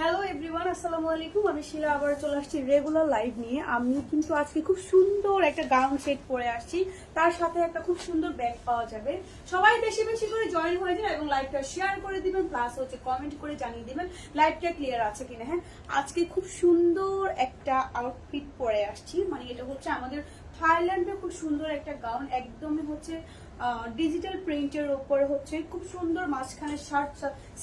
Hello everyone আসসালামু আলাইকুম। আমি শিলা, আবার চলে আসছি রেগুলার লাইভ নিয়ে। আমি কিন্তু আজকে খুব সুন্দর একটা গাউন সেট পরে আসছি। তার সাথে একটা খুব সুন্দর ব্যাগ পাওয়া যাবে। সবাই বেশি বেশি করে জয়েন হয়ে যান এবং লাইভটা শেয়ার করে দিবেন প্লাস হচ্ছে কমেন্ট করে জানিয়ে দিবেন লাইভটা ক্লিয়ার আছে কিনা হ্যাঁ? আজকে খুব সুন্দর একটা আউটফিট পরে আসছি। মানে এটা হচ্ছে আমাদের থাইল্যান্ডের খুব সুন্দর একটা গাউন একদমই হচ্ছে ডিজিটাল প্রিন্টের উপরে হচ্ছে খুব সুন্দর মাঝখানে শার্ট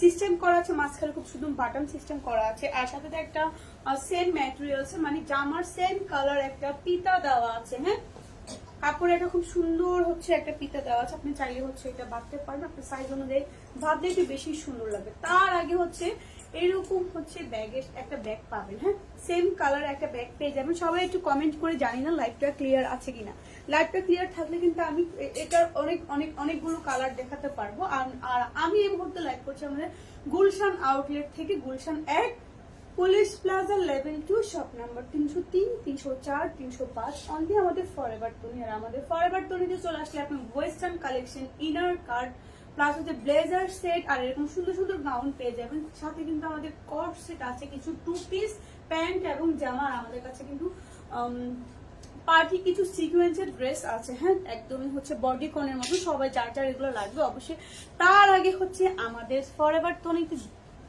সিস্টেম করা আছে, মাঝখানে খুব সুন্দর বাটন সিস্টেম করা আছে। আর সাথে একটা সেম ম্যাটেরিয়ালস মানে জামার সেম কালার একটা পিতা দেওয়া আছে হ্যাঁ? কাপড়ে এটা খুব সুন্দর হচ্ছে একটা পিতা দেওয়া আছে। আপনি চাইলে হচ্ছে এটা বাঁধতে পারবেন আপনার সাইজ অনুযায়ী ভাবলে একটু বেশি সুন্দর লাগবে। তার আগে হচ্ছে এরকম হচ্ছে ব্যাগের একটা ব্যাগ পাবেন হ্যাঁ? সেম কালার একটা ব্যাগ পেয়ে যাবেন। সবাই একটু কমেন্ট করে জানি না লাইভটা ক্লিয়ার আছে কিনা। লাইভটা ক্লিয়ার থাকলে কিন্তু আমি এটার অনেক অনেক, অনেকগুলো কালার দেখাতে পারব। আর আমি এই মুহূর্তে লাইভ করছি আমাদের গুলশান আউটলেট থেকে গুলশান এক, police plaza level two shop number তিনশো তিন, তিনশো চার, তিনশো পাঁচ অনলি আমাদের ফরএভার তনি আর আমাদের ফরএভার তনিতে চলে আসলে আপনি western collection inner card plus হচ্ছে ব্লেজার সেট আর এরকম সুন্দর সুন্দর গাউন পেয়ে যাবেন। সাথে কিন্তু আমাদের কট সেট আছে, কিছু টু পিস প্যান্ট এবং জামা। আমাদের কাছে কিন্তু পার্টি কিছু সিকুয়েন্সের ড্রেস আছে। হ্যাঁ একদমই হচ্ছে বডি কনের মতো। সবাই যার যার এগুলো লাগবে, অবশ্যই। তার আগে হচ্ছে আমাদের ফর ফরএভার তনিতে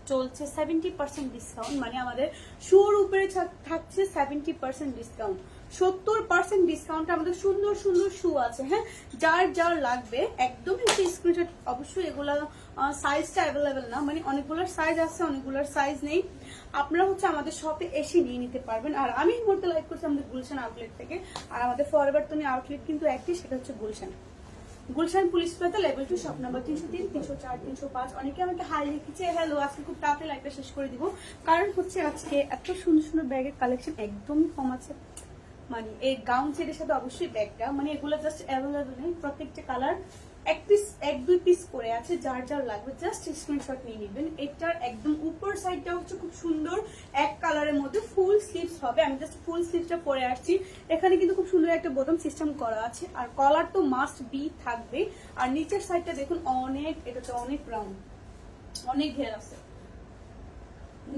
চলছে সেভেন্টি পার্সেন্ট ডিসকাউন্ট মানে আমাদের শুর উপরে থাক- থাকছে সেভেন্টি পার্সেন্ট ডিসকাউন্ট সত্তর পার্সেন্ট ডিসকাউন্ট আমাদের সুন্দর সুন্দর শু আছে হ্যাঁ? যার যার লাগবে একদমই হচ্ছে স্ক্রিনশট অবশ্যই এগুলা সাইজটা অ্যাভেলেবেল না মানে অনেকগুলোর সাইজ আছে, অনেকগুলোর সাইজ নেই। আপনারা হচ্ছে আমাদের শপে এসে নিয়ে নিতে পারবেন। আর আমি মুহূর্তে লাইভ করছি আমাদের গুলশান আউটলেট থেকে। আর আমাদের ফরএভার তুমি আউটলেট কিন্তু একটি, সেটা হচ্ছে Gulshan. Gulshan police plaza level two shop number তিনশো তিন, তিনশো চার, তিনশো পাঁচ। অনেকে আমাকে হাই লিখেছে হ্যালো আজকে খুব তাড়াতাড়ি লাইভটা শেষ করে দিব। কারণ হচ্ছে আজকে এত সুন্দর সুন্দর ব্যাগের কালেকশন একদমই কম আছে। মানে এই গাউন সেটের সাথে অবশ্যই ব্যাগটা মানে এগুলো জাস্ট অ্যাভেলেবল নেই। প্রত্যেকটা কালার এক পিস এক দুই পিস করে আছে, যার যার লাগবে জাস্ট স্ক্রিনশট নিয়ে নেবেন। এটার একদম উপর সাইডটা হচ্ছে খুব সুন্দর। এক কালারের মধ্যে ফুল স্লিভস হবে। আমি জাস্ট ফুল স্লিভসটা পরে আসছি। এখানে কিন্তু খুব সুন্দর একটা বোতাম সিস্টেম করা আছে। আর কলার তো মাস্ট বি থাকবে। আর নিচের সাইডটা দেখুন, অনেক, এটা তো অনেক রাউন্ড অনেক ঘের আছে।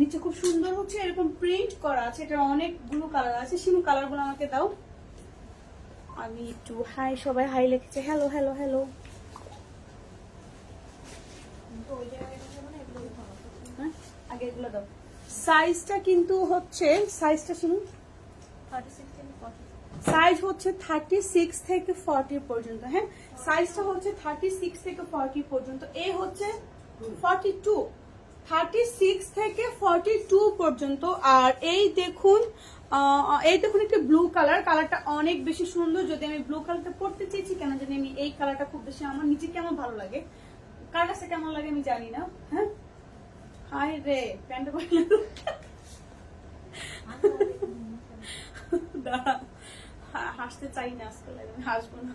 নিচে খুব সুন্দর হচ্ছে এরকম প্রিন্ট করা আছে এটা অনেকগুলো কালার আছে। সিম কালারগুলো আমাকে দাও। আমি একটু হাই সবাই হাই লিখেছে। হ্যালো হ্যালো হ্যালো হ্যাঁ, আগে এগুলো দাও। সাইজটা কিন্তু হচ্ছে সাইজটা শুনুন। সাইজ হচ্ছে থার্টি সিক্স থেকে ফর্টি পর্যন্ত হ্যাঁ? সাইজটা হচ্ছে থার্টি সিক্স থেকে ফর্টি পর্যন্ত। এ হচ্ছে ফর্টি টু থার্টি সিক্স থেকে ফর্টি টু পর্যন্ত। আর এই দেখুন এই দেখুন একটা ব্লু কালার কালারটা অনেক বেশি সুন্দর। যদি আমি ব্লু কালারটা পড়তে চেয়েছি, কেন জানি আমি এই কালারটা খুব বেশি আমার নিচে কেমন ভালো লাগে? কার কাছে কেমন লাগে আমি জানি না। হ্যাঁ? হাই রে প্যান্ট হাসতে চাই না আজকাল, আমি হাসবো না।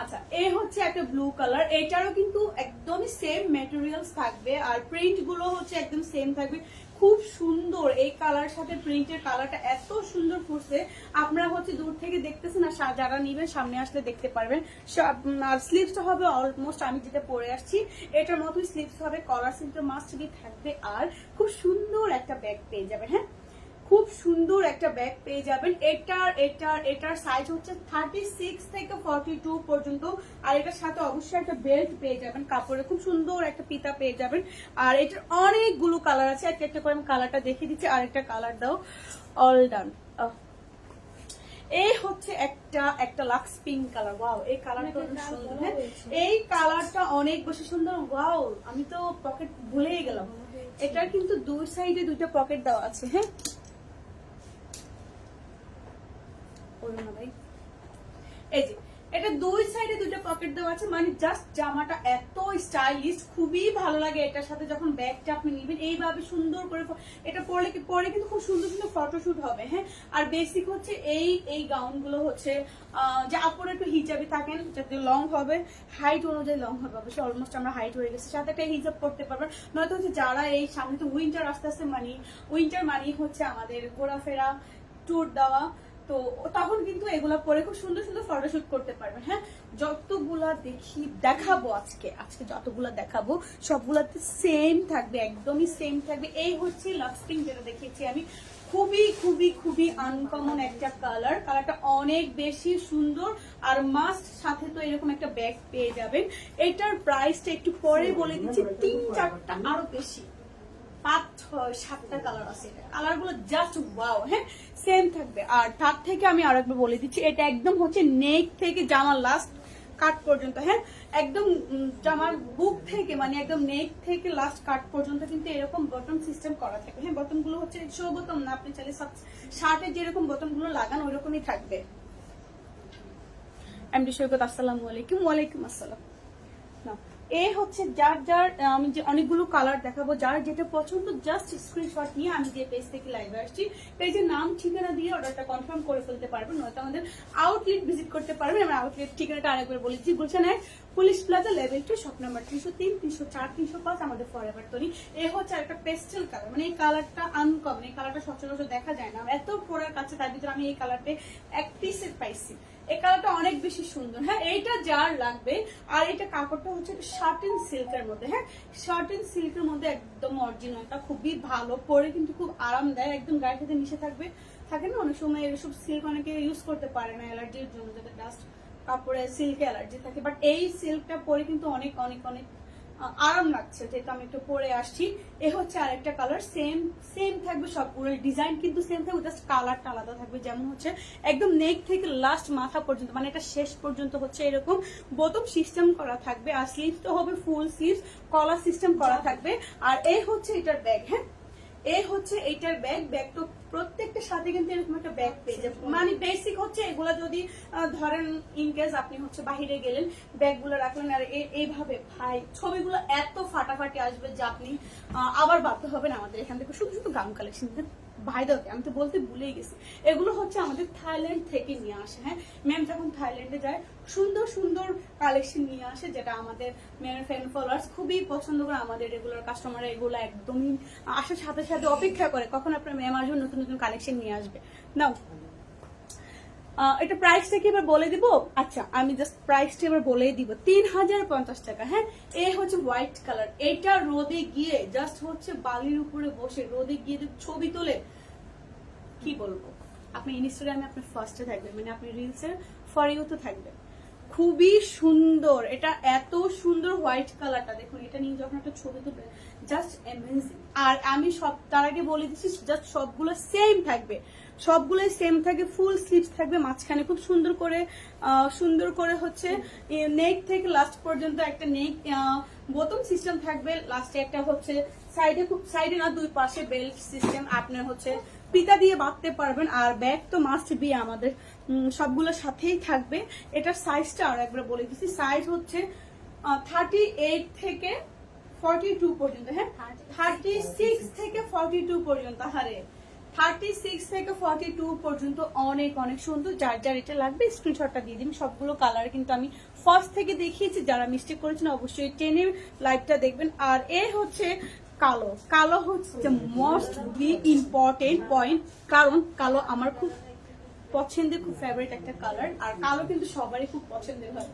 আচ্ছা এই হচ্ছে একটা ব্লু কালার এটারও কিন্তু একদমই সেম ম্যাটেরিয়ালস থাকবে, আর প্রিন্টগুলো হচ্ছে একদম সেম থাকবে। খুব সুন্দর এই কালার সাথে প্রিন্টের কালারটা এত সুন্দর ফুটছে। আপনারা হচ্ছে দূর থেকে দেখতেছেন, আর যারা নিবেন, সামনে আসলে দেখতে পারবেন। আর স্লিভসটা হবে অলমোস্ট আমি যেটা পরে আসছি, এটার মতোই স্লিভস হবে। কলার সিলটা মাস্ট থাকবে, আর খুব সুন্দর একটা ব্যাগ পেয়ে যাবেন হ্যাঁ? খুব সুন্দর একটা ব্যাগ পেয়ে যাবেন। এটার এটার এটার সাইজ হচ্ছে থার্টি সিক্স থেকে ফর্টি টু পর্যন্ত। আর এটার সাথে অবশ্যই একটা বেল্ট পেয়ে যাবেন কাপড়ে। খুব সুন্দর একটা পিতা পেয়ে যাবেন। আর এটার অনেকগুলো কালার আছে। একটা একটা করে আমি কালারটা দেখিয়ে দিচ্ছি। আরেকটা কালার দাও। অল ডান এই হচ্ছে একটা একটা লাক্স পিঙ্ক কালার ওয়াও এই কালারটা অনেক সুন্দর হ্যাঁ? এই কালারটা অনেক বেশি সুন্দর। ওয়াও আমি তো পকেট ভুলেই গেলাম। এটার কিন্তু দুই সাইডে দুইটা পকেট দেওয়া আছে হ্যাঁ? পকেট দেওয়া আছে মানে জাস্ট জামাটা এত স্টাইলিশ খুবই ভালো লাগে এটার সাথে যখন ব্যাগটা আপনি সুন্দর করে ফটোশুট হবে হ্যাঁ? আর বেসিক হচ্ছে এই এই হচ্ছে যে একটু হিজাবি থাকেন, যাতে লং হবে হাইট অনুযায়ী লং হবে, অবশ্যই অলমোস্ট আমরা হাইট হয়ে গেছে। সাথে একটা হিজাব করতে পারবেন। নয়তো হচ্ছে যারা এই সামনে তো উইন্টার আস্তে আস্তে মানি উইন্টার মানি হচ্ছে আমাদের ঘোরাফেরা ট্যুর দেওয়া। তো তখন কিন্তু এগুলা পরে খুব সুন্দর সুন্দর ফটোশুট করতে পারবেন হ্যাঁ? যতগুলা দেখি দেখাবো আজকে আজকে যতগুলা দেখাবো, সবগুলাতে সেম থাকবে, একদমই সেম থাকবে। এই হচ্ছে লাক্স পিঙ্ক যেটা দেখিয়েছি আমি। খুবই খুবই খুবই আনকমন একটা কালার কালারটা অনেক বেশি সুন্দর আর মাস্ট সাথে তো এরকম একটা ব্যাগ পেয়ে যাবেন। এটার প্রাইসটা একটু পরে বলে দিচ্ছি, তিন চারটা আরও বেশি। পাঁচ, ছয়, সাতটা কালার আছে। হ্যাঁ? আর তার থেকে আমি আরেকবার বলে দিচ্ছি, এটা একদম হচ্ছে নেক থেকে জামার লাস্ট কাট পর্যন্ত হ্যাঁ? একদম জামার বুক থেকে মানে একদম নেক থেকে লাস্ট কাট পর্যন্ত কিন্তু এরকম বটম সিস্টেম করা থাকে হ্যাঁ? বটমগুলো হচ্ছে শো বোতাম না, আপনি চাইলে শার্টে যেরকম বটমগুলো লাগান ওই রকমই থাকবে এমডি সৈকত আসসালামু আলাইকুম। ওয়ালাইকুম আসসালাম। এ হচ্ছে যার যার আমি যে অনেকগুলো কালার দেখাবো, যার যেটা পছন্দ জাস্ট স্ক্রিনশট নিয়ে আমি যে পেজ থেকে লাইভে আসছি। পেজের নাম, ঠিকানা দিয়ে অর্ডারটা কনফার্ম করে ফেলতে পারবেন নয়তো আমাদের আউটলেট ভিজিট করতে পারবেন আমরা আউটলেট ঠিকানাটা আরেকবার বলেছি গুলশান এক police plaza level two shop number তিনশো তিন তিনশো চার তিনশো পাঁচ আমাদের ফরএভার তৈরি। এ হচ্ছে একটা পেস্টেল কালার মানে এই কালারটা আনকমন এই কালারটা সচরাচর দেখা যায় না। এত প্রোডাক্ট কাছে তার ভিতরে আমি এই কালারটা এক পিসের পাইছি। এই কালারটা অনেক বেশি সুন্দর। হ্যাঁ এইটা যার লাগবে, আর এটা কাপড়টা হচ্ছে শার্টিন সিল্কের মধ্যে। হ্যাঁ শার্টিন সিল্কের মধ্যে একদম অরিজিনালটা খুবই ভালো, পরে কিন্তু খুব আরাম দেয়, একদম গায়ের সাথে মিশে থাকবে। থাকে না, অনেক সময় এসব সিল্ক অনেকে ইউজ করতে পারে না, অ্যালার্জির জন্য যাতে ডাস্ট কাপড়ে সিল্কে অ্যালার্জি থাকে। বাট এই সিল্কটা পরে কিন্তু অনেক অনেক অনেক আরাম লাগছে যেহেতু আমি একটু পরে আসছি। এ হচ্ছে আরেকটা কালার সেম সেম থাকবে সবগুলো ডিজাইন কিন্তু সেম থাকবে জাস্ট কালারটা আলাদা থাকবে। যেমন হচ্ছে একদম নেক থেকে লাস্ট মাথা পর্যন্ত মানে এটা শেষ পর্যন্ত হচ্ছে এরকম বোতম সিস্টেম করা থাকবে আর স্লিভস তো হবে ফুল স্লিভস কলার সিস্টেম করা থাকবে। আর এই হচ্ছে এটার ব্যাগ হ্যাঁ? এই হচ্ছে এইটার ব্যাগ ব্যাগ তো প্রত্যেকটার সাথে কিন্তু এরকম একটা ব্যাগ পেয়ে যাবে মানে বেসিক হচ্ছে এগুলা যদি ধরেন ইন কেস আপনি হচ্ছে বাহিরে গেলেন ব্যাগগুলো রাখলেন আর এইভাবে ভাই ছবিগুলো এত ফাটাফাটি আসবে যে আপনি আবার বাধ্য হবেন আমাদের এখান থেকে শুধু শুধু গাউন কালেকশন ভাই দাওকে আমি তো বলতে ভুলেই গেছি। এগুলো হচ্ছে আমাদের থাইল্যান্ড থেকে নিয়ে আসে হ্যাঁ? ম্যাম যখন থাইল্যান্ডে যায়, সুন্দর সুন্দর কালেকশন নিয়ে আসে, যেটা আমাদের ম্যামের ফ্যান ফলোয়ার্স খুবই পছন্দ করে, আমাদের রেগুলার কাস্টমার এগুলো একদমই আসার সাথে সাথে অপেক্ষা করে, কখন আপনার ম্যাম আসবে, নতুন নতুন কালেকশন নিয়ে আসবে। নাও। এটা প্রাইসটা কি এবার বলে দিব। আচ্ছা আমি জাস্ট প্রাইসটা এবার বলে দিব। তিন হাজার পঞ্চাশ টাকা হ্যাঁ? এ হচ্ছে হোয়াইট কালার এটা রোদে গিয়ে জাস্ট হচ্ছে বালির উপরে বসে রোদে গিয়ে ছবি তোলে, কি বলব? আপনি ইনস্টাগ্রামে আপনি ফার্স্টে থাকবেন মানে আপনি রিলসের ফর ইউতে থাকবেন। খুবই সুন্দর। এটা এত সুন্দর হোয়াইট কালারটা দেখুন, এটা নিয়ে যখন একটা ছবি তুলবে জাস্ট অ্যামেজিং আর আমি সব, তার আগে বলে দিচ্ছি জাস্ট সবগুলো সেম থাকবে। সবগুলোই সেম থাকবে ফুল স্লিভস থাকবে মাঝখানে খুব সুন্দর করে সুন্দর করে হচ্ছে নেক থেকে লাস্ট পর্যন্ত একটা নেক বোতম সিস্টেম থাকবে লাস্টে একটা হচ্ছে সাইডে খুব সাইডে না দুই পাশে বেল্ট সিস্টেম আপনার হচ্ছে পিতা দিয়ে বাঁধতে পারবেন আর ব্যাগ তো মাস্ট বি আমাদের সবগুলোর সাথেই থাকবে। এটার সাইজটা আর একবার বলে দিচ্ছি সাইজ হচ্ছে থার্টি এইট থেকে ফর্টি টু পর্যন্ত হ্যাঁ? থার্টি সিক্স থেকে ফর্টি টু পর্যন্ত হারে। থার্টি সিক্স থেকে ফর্টি টু পর্যন্ত অনেক অনেক সুন্দর। যার যার এটা লাগবে স্ক্রিনশটটা দিয়ে দিন। সবগুলো কালার কিন্তু আমি ফার্স্ট থেকে দেখিয়েছি। যারা মিস্টেক করেছেন, অবশ্যই টেনে লাইভটা দেখবেন। আর এ হচ্ছে কালো। কালো হচ্ছে মোস্ট বি ইম্পর্টেন্ট পয়েন্ট কারণ কালো আমার খুব পছন্দের, খুব ফেভারিট একটা কালার আর কালো কিন্তু সবারই খুব পছন্দের হয়।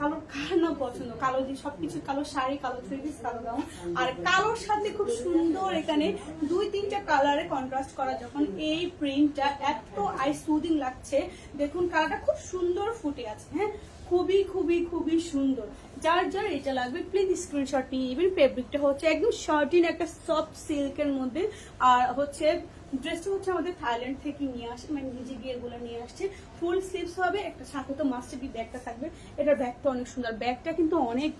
কালো কার না পছন্দ? কালো যে সবকিছু, কালো শাড়ি, কালো থ্রি পিস কালো গাউন আর কালোর সাথে খুব সুন্দর এখানে দুই তিনটা কালারে কন্ট্রাস্ট করা। যখন এই প্রিন্টটা এত আই সুদিং লাগছে, দেখুন কালারটা খুব সুন্দর ফুটে আছে হ্যাঁ? খুবই খুবই খুবই সুন্দর। যার যার এটা লাগবে প্লিজ স্ক্রিনশট নিয়ে নেবেন। ফেব্রিকটা হচ্ছে একদম শর্টিন একটা সফট সিল্কের মধ্যে, আর হচ্ছে ড্রেসটা হচ্ছে আমাদের থাইল্যান্ড থেকে নিয়ে আসে মানে নিজে গিয়ে এগুলো নিয়ে আসছে। ফুল স্লিভস হবে, একটা সাথে তো মাস্টার বি ব্যাগটা থাকবে। এটার ব্যাগটা অনেক সুন্দর। ব্যাগটা কিন্তু অনেক,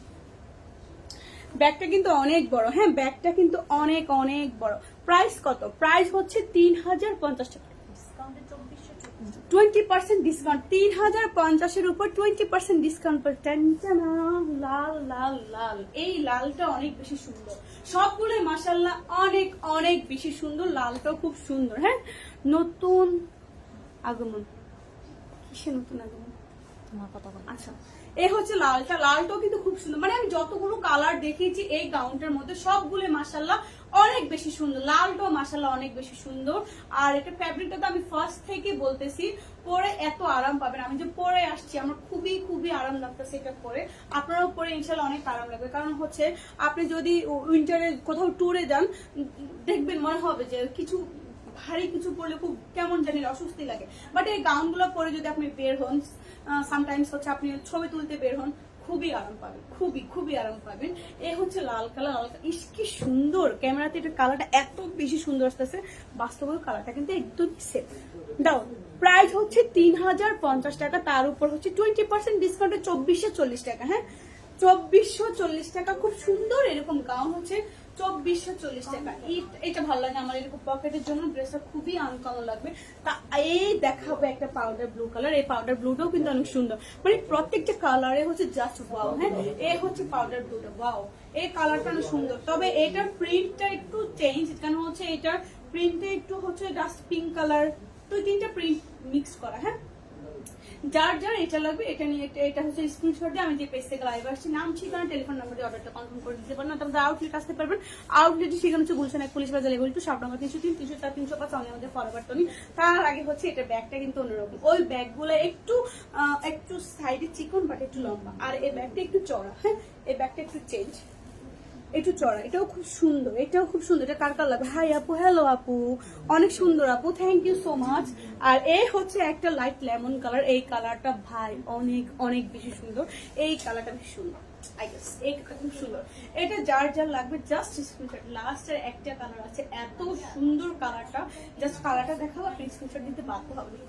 ব্যাগটা কিন্তু অনেক বড়। হ্যাঁ ব্যাগটা কিন্তু অনেক অনেক বড়। প্রাইস কত? প্রাইস হচ্ছে তিন হাজার পঞ্চাশ টাকা। টোয়েন্টি পার্সেন্ট ডিসকাউন্ট তিন হাজার পঞ্চাশের উপর টোয়েন্টি পার্সেন্ট ডিসকাউন্ট টেনটানা, লাল লাল লাল। এই লালটা অনেক বেশি সুন্দর। সবগুলোই মাসাল্লাহ অনেক অনেক বেশি সুন্দর। লালটাও খুব সুন্দর হ্যাঁ? নতুন আগমন। কিসে নতুন আগমন? তোমার কথা আচ্ছা এই হচ্ছে লালটা। লালটাও কিন্তু খুব সুন্দর। মানে আমি যতগুলো কালার দেখিয়েছি এই গাউনটার মধ্যে সবগুলো মাসাল্লাহ বেশি সুন্দর, লালটাও মাসাল্লাহ অনেক বেশি সুন্দর। আর এটা ফ্যাব্রিকটা তো আমি ফার্স্ট থেকে বলতেছি, পরে এত আরাম পাবেন। আমি যে পরে আসছি, আমার খুবই খুবই আরাম লাগতেছে এটা পরে। আপনারাও পরে ইনশাল্লাহ অনেক আরাম লাগবে। কারণ হচ্ছে, আপনি যদি উইন্টারে কোথাও ট্যুরে যান, দেখবেন মনে হবে যে কিছু ভারী কিছু পরলে খুব কেমন জানি অস্বস্তি লাগে। বাট এই গাউনগুলো পরে যদি আপনি বের হন সামটাইমস হচ্ছে আপনি ছবি তুলতে বের হন খুবই আরাম পাবেন, খুবই খুবই আরাম পাবেন। এ হচ্ছে লাল কালার লাল ইস, কি সুন্দর! ক্যামেরাতে এটা কালারটা এত বেশি সুন্দর আসতেছে বাস্তবের কালারটা কিন্তু একদম সেম দাও প্রাইস হচ্ছে তিন হাজার পঞ্চাশ টাকা, তার উপর হচ্ছে টোয়েন্টি পার্সেন্ট ডিসকাউন্টে চব্বিশশো চল্লিশ টাকা হ্যাঁ? চব্বিশশো চল্লিশ টাকা, খুব সুন্দর এরকম গাউন হচ্ছে। চব্বিশশো চল্লিশ টাকা। এটা ভালো লাগে আমার, এরকম পকেটের জন্য ড্রেসটা খুবই আনকমন লাগবে। তা এই দেখাবো একটা পাউডার ব্লু কালার এই পাউডার ব্লুটাও কিন্তু অনেক সুন্দর। মানে প্রত্যেকটা কালারে হচ্ছে জাস্ট ওয়াও হ্যাঁ? এ হচ্ছে পাউডার ব্লুটা ওয়াও এই কালারটা অনেক সুন্দর। তবে এটার প্রিন্টটা একটু চেঞ্জ কেন হচ্ছে এটার প্রিন্টে একটু হচ্ছে জাস্ট পিঙ্ক কালার দুই তিনটা প্রিন্ট মিক্স করা হ্যাঁ? যার যার এটা লাগবে, এটা নিয়ে এটা হচ্ছে স্ক্রিনশট দিয়ে আমি যে পেজ থেকে লাইভ আসছি, নাম, ঠিকানা টেলিফোন নাম্বার দিয়ে অর্ডারটা কনফার্ম করে দিতে পারেন তারপরে আউটলেট আসতে পারবেন। আউটলেটে সেখানে হচ্ছে গুলশান এক পুলিশ বাজার লেভেল সাত নম্বর তিনশো তিন, তিনশো চার, তিনশো পাঁচ আমাদের ফরওয়ার্ড তার আগে হচ্ছে এটা ব্যাগটা কিন্তু অন্যরকম। ওই ব্যাগগুলো একটু একটু সাইডে চিকন বাট একটু লম্বা। আর এই ব্যাগটা একটু চড়া হ্যাঁ? এই ব্যাগটা একটু চেঞ্জ একটু চড়া, এটাও খুব সুন্দর, এটাও খুব সুন্দর, এটা কার কার লাগবে? হাই আপু হ্যালো আপু, অনেক সুন্দর আপু থ্যাংক ইউ সো মাচ আর এ হচ্ছে একটা লাইট লেমন কালার এই কালারটা ভাই অনেক অনেক বেশি সুন্দর, এই কালারটা বেশি সুন্দর।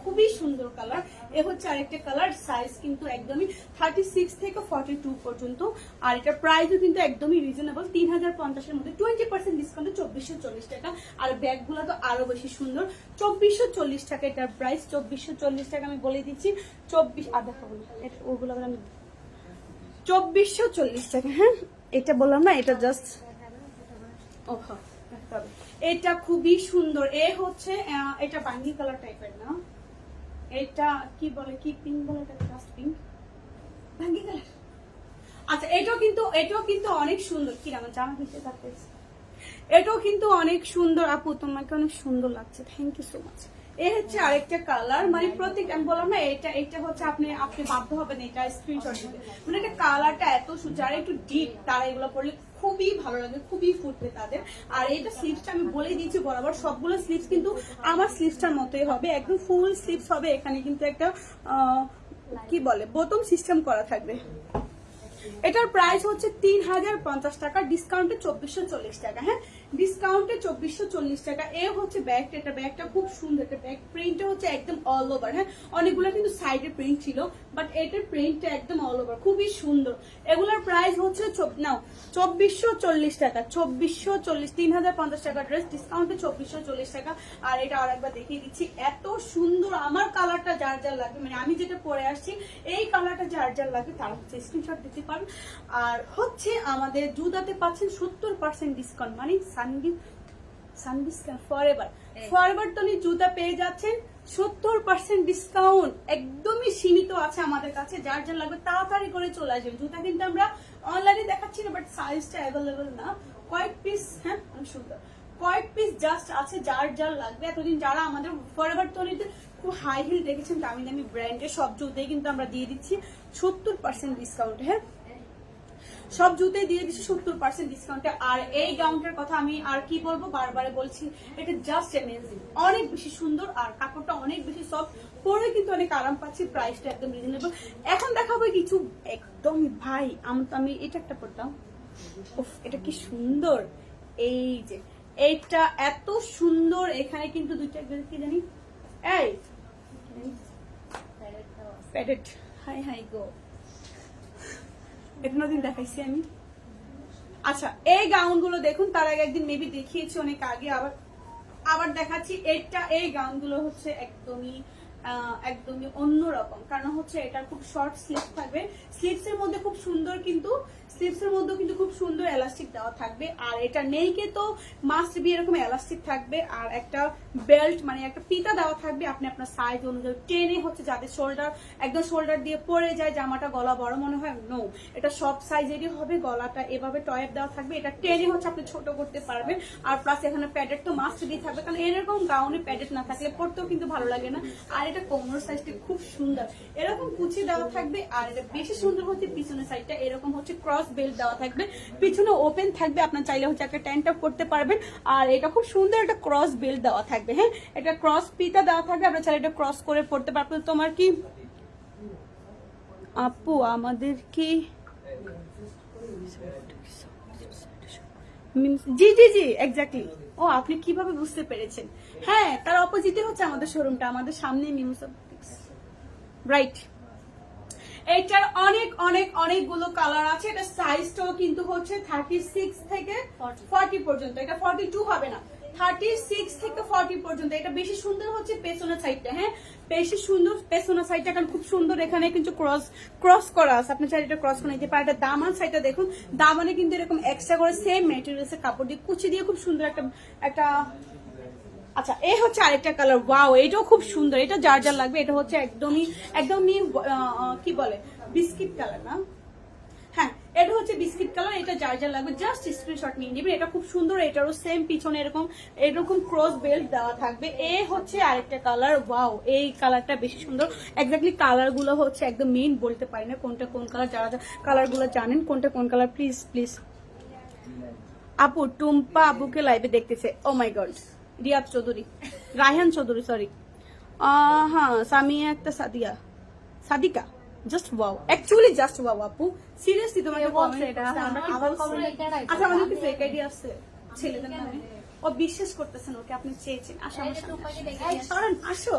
খুবই সুন্দর কালার এ হচ্ছে আরেকটা কালার সাইজ কিন্তু একদমই থার্টি থেকে ফর্টি পর্যন্ত। আর এটা প্রাইসও কিন্তু একদমই রিজনেবল তিন হাজার পঞ্চাশের মধ্যে টোয়েন্টি পার্সেন্ট ডিসকাউন্টে চব্বিশশো চল্লিশ টাকা। আর ব্যাগগুলো তো আরও বেশি সুন্দর। চব্বিশশো চল্লিশ টাকা এটার প্রাইস চব্বিশশো চল্লিশ টাকা আমি বলে দিচ্ছি। চব্বিশ, আর দেখাবো ওগুলো আমি চব্বিশশো চল্লিশ টাকা হ্যাঁ? এটা বললাম না, এটা জাস্ট। এটা খুবই সুন্দর। এ হচ্ছে এটা বাঙ্গি কালার টাইপের না? এটা কি বলে, কি পিঙ্ক বলে জাস্ট পিঙ্ক বাঙ্গি কালার আচ্ছা এটাও কিন্তু এটাও কিন্তু অনেক সুন্দর। কি আমার জামা কিনতে থাকতেছে এটাও কিন্তু অনেক সুন্দর। আপু, তোমাকে অনেক সুন্দর লাগছে। থ্যাংক ইউ সো মাচ এ হচ্ছে আরেকটা কালার মানে প্রত্যেক আমি বললাম না, এটা এটা হচ্ছে আপনি আপনি বাধ্য হবেন এটা স্ক্রিনশট দিতে। মানে এটা কালারটা এত যারা একটু ডিপ তারা এগুলো পড়লে খুবই ভালো লাগে, খুবই ফুটবে তাদের। আর এটা স্লিপসটা আমি বলে দিয়েছি বরাবর, সবগুলো স্লিপস কিন্তু আমার স্লিপসটার মতোই হবে, একদম ফুল স্লিপস হবে, এখানে কিন্তু একটা কি বলে বোতম সিস্টেম করা থাকবে। এটার প্রাইস হচ্ছে তিন হাজার পঞ্চাশ টাকা ডিসকাউন্টে চব্বিশশো চল্লিশ টাকা হ্যাঁ? ডিসকাউন্টে চব্বিশশো চল্লিশ টাকা। এ হচ্ছে ব্যাগটা এটা ব্যাগটা খুব সুন্দর। একটা ব্যাগ প্রিন্টটা হচ্ছে একদম অল ওভার হ্যাঁ অনেকগুলো কিন্তু সাইডে প্রিন্ট ছিল। বাট এটার প্রিন্টটা একদম অল ওভার খুবই সুন্দর। এগুলোর প্রাইস হচ্ছে নাও চব্বিশশো চল্লিশ টাকা চব্বিশশো চল্লিশ তিন হাজার পঞ্চাশ টাকা ড্রেস ডিসকাউন্টে চব্বিশশো চল্লিশ টাকা। আর এটা আরেকবার দেখিয়ে দিচ্ছি এত সুন্দর আমার কালারটা যার যার লাগবে মানে আমি যেটা পরে আসছি এই কালারটা যার যার লাগবে তারা হচ্ছে স্ক্রিনশট দিতে পারেন। আর হচ্ছে আমাদের জুদাতে পাচ্ছেন সত্তর পার্সেন্ট ডিসকাউন্ট মানে সানগিফ সানবিস ফর এভার ফর এভার তনি জুতা পেয়ে যাচ্ছেন সত্তর পার্সেন্ট ডিসকাউন্ট একদমই সীমিত আছে আমাদের কাছে। যার যার লাগবে তাড়াতাড়ি করে চলে আসবেন। জুতা কিন্তু আমরা অনলাইনে দেখাচ্ছি না বাট সাইজটা অ্যাভেলেবেল না। কয়েক পিস হ্যাঁ সুন্দর। কয়েক পিস জাস্ট আছে, যার যার লাগবে। এতদিন যারা আমাদের ফর এভার তনিতে খুব হাই হিল দেখেছেন দামি দামি ব্র্যান্ডের সব জুতেই কিন্তু আমরা দিয়ে দিচ্ছি। সত্তর পার্সেন্ট ডিসকাউন্ট হ্যাঁ? সব জুতে দিয়ে দিচ্ছি সত্তর পার্সেন্ট ডিসকাউন্টে আর এই গাউনটার কথা আমি আর কি বলব? বারবারে বলছি এটা জাস্ট অ্যামেজিং অনেক বেশি সুন্দর আর কাপড়টা অনেক বেশি সফট পরে কিন্তু অনেক আরাম পাচ্ছি প্রাইসটা একদম রিজনেবল এখন দেখাবো কিছু একদম ভাই আমি তো আমি এটা একটা পড়তাম উফ এটা কি সুন্দর। এই যে এইটা এত সুন্দর। এখানে কিন্তু দুইটা কি জানি? এই প্যাডেড হাই হাই গো। এটা দিন দেখাইছি আমি। আচ্ছা এই গাউনগুলো দেখুন, তার আগে একদিন মেবি দেখিয়েছি অনেক আগে, আবার আবার দেখাচ্ছি। এটা, এই গাউনগুলো হচ্ছে একদমই একদমই অন্যরকম। কারণ হচ্ছে এটা খুব শর্ট স্লিপ থাকবে। স্লিপস এর মধ্যে খুব সুন্দর কিন্তু স্লিপসের মধ্যেও কিন্তু খুব সুন্দর এলাস্টিক দেওয়া থাকবে। আর এটা নেইকে তো মাস্ট বি এরকম এলাস্টিক থাকবে। আর একটা বেল্ট মানে একটা পিতা দেওয়া থাকবে। আপনি আপনার সাইজ অনুযায়ী টেনে হচ্ছে যাদের শোল্ডার একদম শোল্ডার দিয়ে পড়ে যায়, জামাটা গলা বড় মনে হয়? নো এটা সব সাইজেরই হবে, গলাটা এভাবে টয়েপ দেওয়া থাকবে। এটা টেনে হচ্ছে আপনি ছোট করতে পারবেন। আর প্লাস এখানে প্যাডেট তো মাস্ট বি থাকবে। কারণ এরকম গাউনে প্যাডেট না থাকলে পড়তেও কিন্তু ভালো লাগে না। আর এটা কোমর সাইজটা খুব সুন্দর। এরকম কুচি দেওয়া থাকবে। আর এটা বেশি সুন্দর হচ্ছে পিছনের সাইডটা এরকম হচ্ছে ক্রস বেল্ট দেওয়া থাকবে। পিছনে ওপেন থাকবে, আপনার চাইলে হচ্ছে একটা ট্যান্ট আপ করতে পারবেন। আর এটা খুব সুন্দর একটা ক্রস বেল্ট দেওয়া থাকবে হ্যাঁ? এটা ক্রস পিতা দেওয়া থাকবে, আপনার চাইলে এটা ক্রস করে পড়তে পারবেন। তোমার কি? আপু, আমাদের কি? জি জি জি এক্স্যাক্টলি ও, আপনি কীভাবে বুঝতে পেরেছেন? হ্যাঁ তার অপোজিটে হচ্ছে আমাদের শোরুমটা আমাদের সামনে মিউস রাইট এটার অনেক অনেক অনেকগুলো কালার আছে। এটা সাইজটাও কিন্তু হচ্ছে থার্টি সিক্স থেকে ফর্টি পর্যন্ত। এটা ফর্টি টু হবে না। থার্টি সিক্স থেকে ফর্টি পর্যন্ত। এটা বেশি সুন্দর হচ্ছে পেছনের সাইডটা হ্যাঁ? বেশি সুন্দর পেছনের সাইডটা কারণ খুব সুন্দর এখানে কিন্তু ক্রস ক্রস করা আছে। আপনি এটা ক্রস করে নিতে পারেন। এটা দামান সাইডটা দেখুন। দামানে কিন্তু এরকম এক্সট্রা করে সেম মেটেরিয়ালসের কাপড় দিয়ে কুচি দিয়ে খুব সুন্দর একটা একটা আচ্ছা এই হচ্ছে আরেকটা কালার ওয়াও এটাও খুব সুন্দর। এটা যার যার লাগবে, এটা হচ্ছে একদমই একদমই কি বলে? বিস্কিট কালার না হ্যাঁ এটা হচ্ছে বিস্কিট কালার এটা যার যার লাগবে জাস্ট স্ক্রিনশট নিয়ে নেবেন এটা খুব সুন্দর, এটারও সেম পিছনে এরকম এরকম ক্রস বেল্ট দেওয়া থাকবে। এ হচ্ছে আরেকটা কালার ওয়াও এই কালারটা বেশি সুন্দর। এক্স্যাক্টলি কালারগুলো হচ্ছে একদম মেইন বলতে পারি না কোনটা কোন কালার যারা কালারগুলো জানেন কোনটা কোন কালার প্লিজ প্লিজ আপু, টুম্পা আপুকে লাইভে দেখতেছে। ও my God Riyad Chowdhury. Raihan Chowdhury sorry হ্যাঁ সামিয়া একটা Sadia. Sadika? Just wow actually just wow আপু। সিরিয়াসলি তোমাকে বলছে এটা? আচ্ছা আমাদের কি ফেক আইডি আছে? ছেলেদের নামে। ও বিশ্বাস করতেছেন ওকে আপনি চেয়েছেন আসো আসো।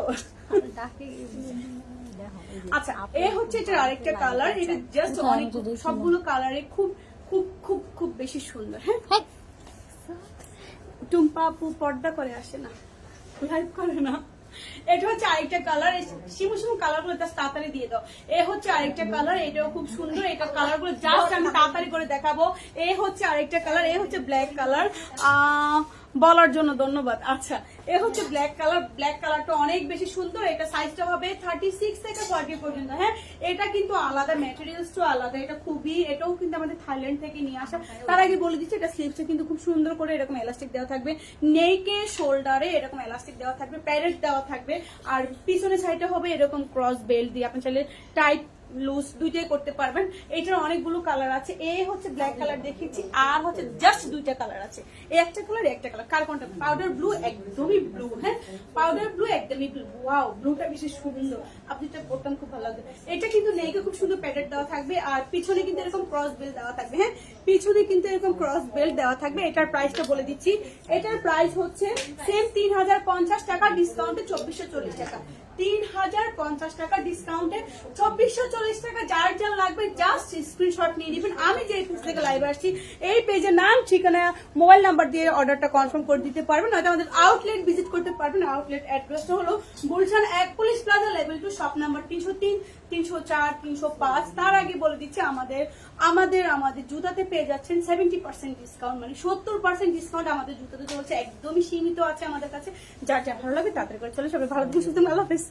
আচ্ছা এ হচ্ছে এটার আরেকটা কালার এটা জাস্ট অনেক সবগুলো কালারে খুব খুব খুব খুব বেশি সুন্দর হ্যাঁ। টুম্পা আপু পর্দা করে আসে না লাইভ করে না। এটা হচ্ছে আরেকটা কালার শিমু শিমু কালারগুলো তাড়াতাড়ি দিয়ে দাও। এ হচ্ছে আরেকটা কালার এটাও খুব সুন্দর, এটা কালারগুলো জাস্ট আমি তাড়াতাড়ি করে দেখাবো। এ হচ্ছে আরেকটা কালার এ হচ্ছে ব্ল্যাক কালার বলার জন্য ধন্যবাদ। আচ্ছা এ হচ্ছে ব্ল্যাক কালার ব্ল্যাক কালারটা অনেক বেশি সুন্দর। এটা সাইজটা হবে থার্টি সিক্স থেকে ফর্টি পর্যন্ত হ্যাঁ? এটা কিন্তু আলাদা ম্যাটেরিয়ালসটাও আলাদা, এটা খুবই, এটাও কিন্তু আমাদের থাইল্যান্ড থেকে নিয়ে আসা। তার আগে বলে দিচ্ছি, এটা স্লিপসে কিন্তু খুব সুন্দর করে এরকম এলাস্টিক দেওয়া থাকবে। নেকে শোল্ডারে এরকম এলাস্টিক দেওয়া থাকবে প্যারেট দেওয়া থাকবে। আর পিছনের সাইডে হবে এরকম ক্রস বেল্ট দিয়ে, আপনি চাইলে টাইট লুজ দুইটাই করতে পারবেন। এটার অনেকগুলো কালার আছে। এ হচ্ছে ব্ল্যাক কালার দেখিয়েছি, আর হচ্ছে জাস্ট দুইটা কালার আছে। একটা কালার একটা কালার কার কোনটা পাউডার ব্লু একদমই ব্লু হ্যাঁ? পাউডার ব্লু একদমই ব্লু ওয়াও ব্লুটা বেশি সুন্দর। আপনি এটা পরতাম খুব ভালো লাগবে এটা কিন্তু নেকে খুব সুন্দর প্যাডেট দেওয়া থাকবে, আর পিছনে কিন্তু এরকম ক্রস বেল্ট দেওয়া থাকবে হ্যাঁ? পিছনে কিন্তু এরকম ক্রস বেল্ট দেওয়া থাকবে। এটার প্রাইসটা বলে দিচ্ছি। এটার প্রাইস হচ্ছে সেম তিন হাজার পঞ্চাশ টাকা ডিসকাউন্টে চব্বিশশো টাকা। তিন হাজার পঞ্চাশ টাকা ডিসকাউন্টে চব্বিশশো চল্লিশ টাকা যার যার লাগবে জাস্ট স্ক্রিনশট নিয়ে নেবেন। আমি যে পেজ থেকে লাইভ আসছি, এই পেজের নাম, ঠিকানা মোবাইল নাম্বার দিয়ে অর্ডারটা কনফার্ম করে দিতে পারবেন। নয়তো আমাদের আউটলেট ভিজিট করতে পারবেন। আউটলেট অ্যাড্রেসটা হলো গুলশান এক police plaza level two shop number তিনশো তিন তিনশো চার, তিনশো পাঁচ, তার আগে বলে দিচ্ছি আমাদের আমাদের আমাদের জুতাতে পেয়ে যাচ্ছেন সেভেন্টি পার্সেন্ট ডিসকাউন্ট মানে সত্তর পার্সেন্ট ডিসকাউন্ট আমাদের জুতাতে চলছে, একদমই সীমিত আছে আমাদের কাছে। যার যা ভালো লাগে তাদের করে চলে, সবাই ভালো থাকুন, সুস্থ আল্লাহ হাফেজ।